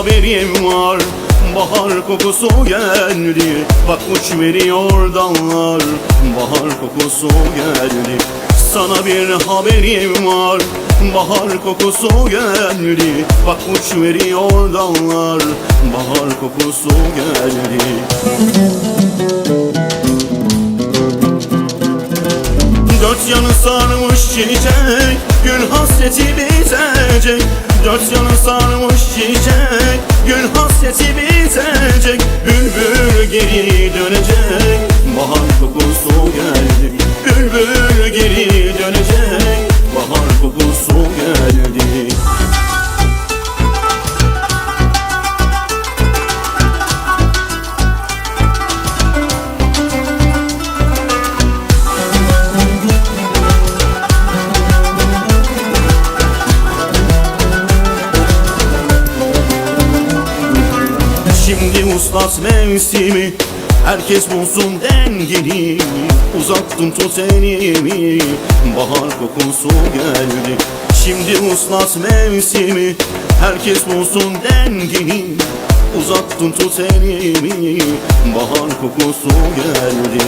haberim var. Bahar kokusu geldi. Bak uç veriyor dallar. Bahar kokusu geldi. Sana bir haberim var. Bahar kokusu geldi. Bak uç veriyor dallar. Bahar kokusu geldi. Dört yanı sarmış çiçek. Gün hasreti bitecek Dört yanı sarmış çiçek Gün hasreti bitecek Bülbül geri dönecek. Bahar kokusu geldi Bülbül geri dönecek. Bahar kokusu geldi Şimdi uslat mevsimi Herkes bulsun dengeni. Uzattım tut elimi Bahar kokusu geldi. Şimdi uslat mevsimi Herkes bulsun dengeni. Uzattım tut elimi Bahar kokusu geldi.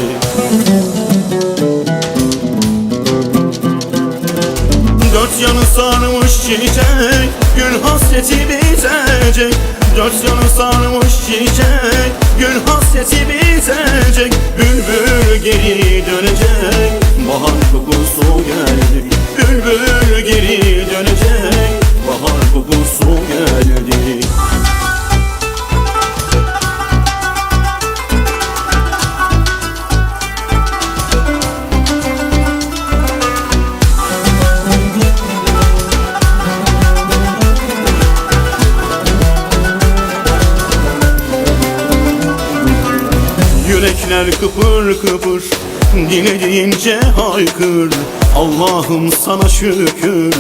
Dört yanı sarmış çiçek Gün hasreti bitecek Dört yanı sarmış çiçek Gün hasreti bitecek Bülbül geri dönecek. Bahar kokusu geldi Bülbül geri dönecek Yürekler kıpır kıpır Dinleyince haykır. Allah'ım sana şükür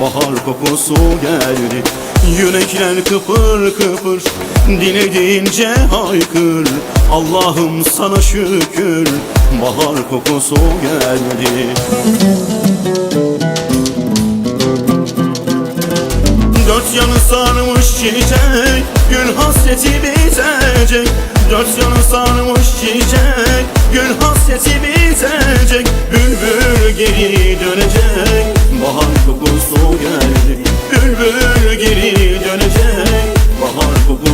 Bahar kokusu geldi. Yürekler kıpır kıpır Dinleyince haykır. Allah'ım sana şükür Bahar kokusu geldi. Dört yanı sarmış çiçek Gün hasreti bitecek Dört yanı sarmış çiçek Gül hasreti bitecek Bülbül geri dönecek. Bahar kokusu geldi Bülbül geri dönecek. Bahar kokusu